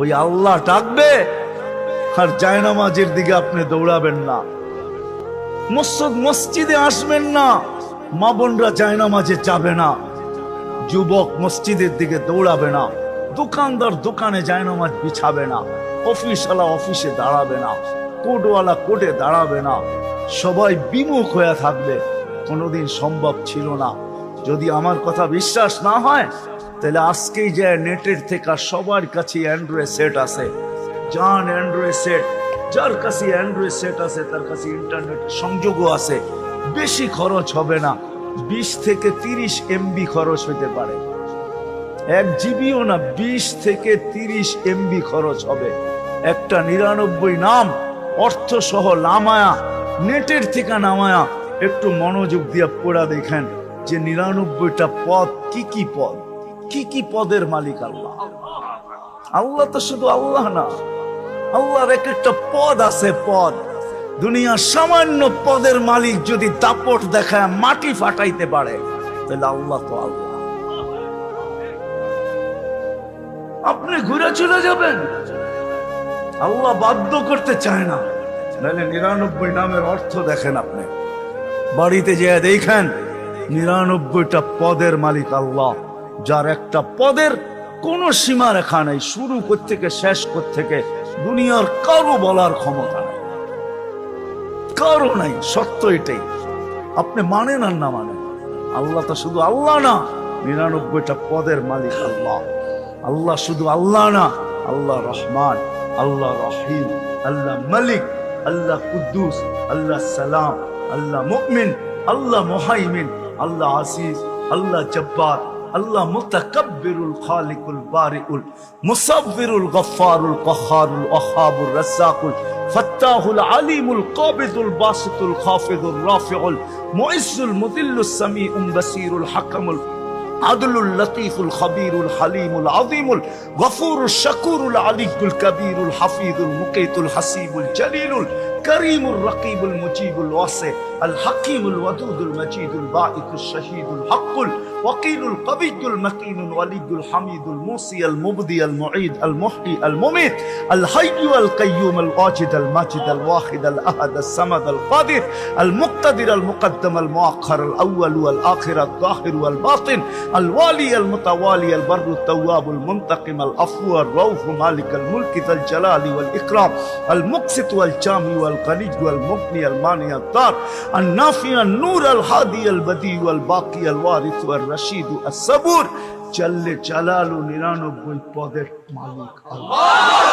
ওই আল্লাহ ডাকবে, আর জায়নামাজের দিকে আপনি দৌড়াবেন না। মসজিদ মসজিদে আসবেন না, মা বোনরা জায়নামাজে যাবে না। যুবক মসজিদের দিকে দৌড়াবে না, দোকানদার দোকানে জায়নামাজ বিছাবে না, অফিসওয়ালা অফিসে দাঁড়াবে না, কোর্টওয়ালা কোর্টে দাঁড়াবে না। সবাই বিমুখ হয়ে থাকবে কোনোদিন সম্ভব ছিল না। যদি আমার কথা বিশ্বাস না হয় তাহলে আজকেই যে নেটের থেকে সবার কাছে অ্যান্ড্রয়েড সেট আছে। যান অ্যান্ড্রয়েড সেট যার কাছে অ্যান্ড্রয়েড সেট আছে, তার কাছে ইন্টারনেট সংযোগও আছে। বেশি খরচ হবে না, বিশ থেকে তিরিশ এমবি খরচ হতে পারে। এক জিবিও না, বিশ থেকে তিরিশ এমবি খরচ হবে। একটা নিরানব্বই নাম অর্থ সহ নামায়া, নেটের থেকে নামায়া, একটু মনোযোগ দিয়ে পড়া দেখেন যে নিরানব্বইটা পদ কি কি পদ। কি কি পদের মালিক আল্লাহ? আল্লাহ তো শুধু আল্লাহ না, আল্লাহর এক একটা পদ আছে পদ। দুনিয়ার সামান্য পদের মালিক যদি দাপট দেখায়, মাটি ফাটাইতে পারে, তাহলে আল্লাহ তো আল্লাহ। আপনি ঘুরে চলে যাবেন। আল্লাহ বাধ্য করতে চায় না। নাহলে নিরানব্বই নামের অর্থ দেখেন আপনি। বাড়িতে যেয়ে দেখেন, নিরানব্বইটা পদের মালিক আল্লাহ। যার একটা পদের কোনো সীমা রেখা নেই, শুরু থেকে শেষ থেকে দুনিয়ার কারও বলার ক্ষমতা নেই। কারও নাই সত্য এটাই। আপনি মানেন আর না মানেন। আল্লাহ তো শুধু আল্লাহ না, নিরানব্বইটা পদের মালিক আল্লাহ। আল্লাহ শুধু আল্লাহ না, আল্লাহ রহমান, আল্লাহ রহিম, আল্লাহ মালিক, আল্লাহ কুদ্দুস, আল্লাহ সালাম, আল্লাহ মুমিন, আল্লাহ মোহাইমিন, আল্লাহ আসিস আল্লাহ জব্বার। আল্লাহ মুতাকাব্বিরুল খালিকুল বারিউল মুসাব্বিরুল গফফারুল কহারুল ওয়াহাবুর রাজ্জাকুল ফাত্তাহুল আলিমুল কাবিদুল বাসিতুল খাফিদুল রাফিউল মুইজ্জুল মুদিল্লুস সামিউল বাসিরুল হাকামুল عدل اللطيف الخبير الحليم العظيم الغفور الشكور العلي الكبير الحفيظ المقيت الحسيب الجليل الكريم الرقيب المجيب الواسع الحكيم الودود المجيد الباعث الشهيد الحق الوكيل القوي المكين الولي الحميد الموصي المبدي المعيد المحيي المميت الحي القيوم الواجد الماجد الواحد الأحد الصمد القادر المقتدر المقدم المؤخر الأول والآخر الظاهر والباطن الوالي المتوالي البر التواب المنتقم العفو الروح مالك الملك ذا الجلال والإكرام المقسط والجامع والغني والمغني المانع الدار النافع النور الهادي البديع والباقي الوارث والرشيد الصبور جل جلاله নিরানব্বই পদের মালিক আল্লাহ